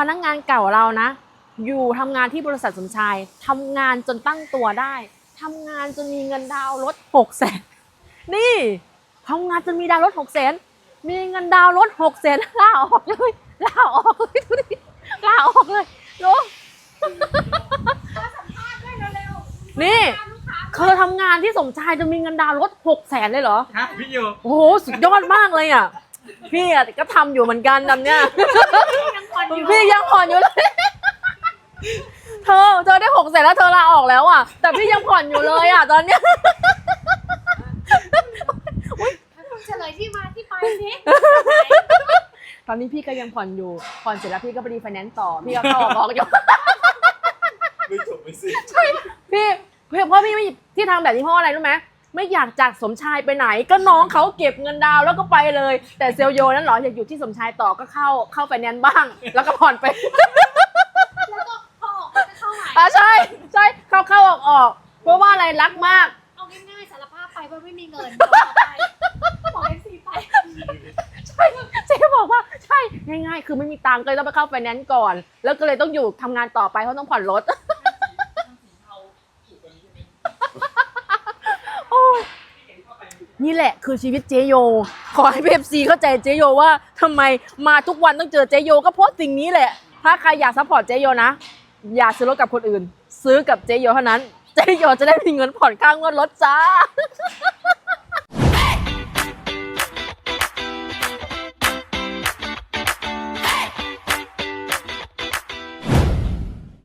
พนักงานเก่าเรานะ อยู่ทำงานที่บริษัทสมชายทำงานจนตั้งตัวได้ทำงานจนมีเงินดาวน์รถหกแสนนี่ทำงานจนมีดาวน์รถหกแสนมีเงินดาวน์รถหกแสนลาออกเลยลาออกเลยดูดิลาออกเลยดูนี่เธอทำงานที่สมชายจนมีเงินดาวน์รถหกแสนเลยเหรอ ครับพี่อยู่โอ้โห สุดยอดมากเลยอะ พี่อะก็ทำอยู่เหมือนกันตอนเนี้ยพี่ยังผ่อนอยู่เลย เธอเธอได้หกแสนแล้วเธอลาออกแล้วอะ แต่พี่ยังผ่อนอยู่เลยอะตอนเนี้ยเฉลยที่มาที่ไปสิตอนนี้พี่ก็ยังผ่อนอยู่ ผ่อนเสร็จแล้วพี่ก็ไปรีไฟแนนซ์ต่อ พี่ก็เข้าออกออกอยู่ ไม่จบไม่สิ้นพี่เพื่อเพราะพี่ไม่ที่ทำแบบนี้เพราะอะไรรู้ไหม ไม่อยากจากสมชายไปไหน ก็น้องเขาเก็บเงินดาวน์แล้วก็ไปเลย แต่เซลลโยนั้นเหรออยากอยู่ที่สมชายต่อก็เข้าเข้าไฟแนนซ์บ้าง แล้วก็ผ่อนไป แล้วก็พอออกมาจะเข้าใหม่อะใช่ใช่เข้าเข้าออกออกเพราะว่าอะไรรักมาก เอาง่ายๆสารภาพไปว่าไม่มีเงินบอกไปบอกเอฟซีไปใช่เจ๊บอกว่าใช่ง่าย ๆ คือไม่มีตังค์ก็เลยต้องไปเข้าไฟแนนซ์ก่อน แล้วก็เลยต้องอยู่ทำงานต่อไปเพราะต้องผ่อนรถ โอ้ย นี่แหละคือชีวิตเจโย ขอให้เอฟซีเข้าใจเจโยว่าทำไมมาทุกวันต้องเจอเจโย ก็เพราะสิ่งนี้แหละ ถ้าใครอยากซัพพอร์ตเจโยนะ อย่าซื้อรถกับคนอื่น ซื้อกับเจโยเท่านั้น เจโยจะได้มีเงินผ่อนค่างวดรถจ้า